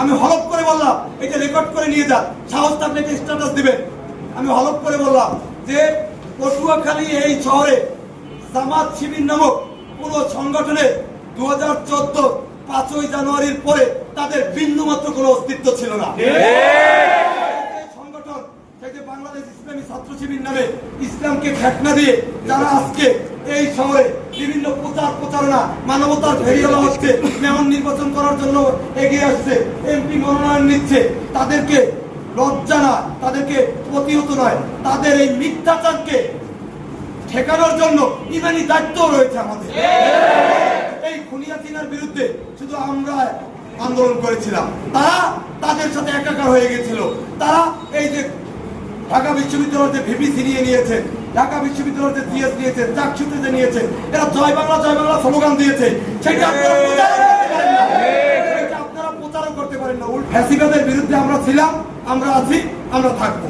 আমি হলপ করে বললাম এটা রেকর্ড করে নিয়ে যান সাহস থাকলে এটা স্ট্যাটাস দিবেন। আমি হলপ করে বললাম যে পটুয়াখালী এই শহরে জামাত শিবির নামক কোন সংগঠনের দু হাজার চোদ্দ পাঁচই জানুয়ারির পরে তাদের বিন্দু মাত্র কোনো অস্তিত্ব ছিল না। এই সংগঠন যে বাংলাদেশ ইসলামী ছাত্র শিবির নামে ইসলামকে খ্যাটনা দিয়ে যারা আজকে এই শহরে বিভিন্ন প্রচার প্রচারণা মানবতার ফেরিওয়ালা হচ্ছে, মেয়র নির্বাচন করার জন্য এগিয়ে আসছে এমপি মনোনয়ন নিচ্ছে। তাদেরকে লজ্জা না তাদেরকে প্রতিহত নয়, তাদের এই মিথ্যাচারকে ঠেকানোর জন্য ইমানি দায়িত্ব রয়েছে আমাদের। এই খুনিয়াতিনার বিরুদ্ধে শুধু আমরা আন্দোলন করেছিলাম। তারা তাদের সাথে একাকার হয়ে গেছিল। তারা এই যে ঢাকা বিশ্ববিদ্যালয়তে ভিপিসি নিয়ে নিয়েছে, ঢাকা বিশ্ববিদ্যালয়তে সিএস নিয়েছে চাকসুতে যে নিয়েছে। এরা জয় বাংলা জয় বাংলা স্লোগান দিয়েছে। সেটা আপনারা প্রচারও করতে পারেন না। ফ্যাসিবাদের বিরুদ্ধে আমরা ছিলাম, আমরা আছি, আমরা থাকব।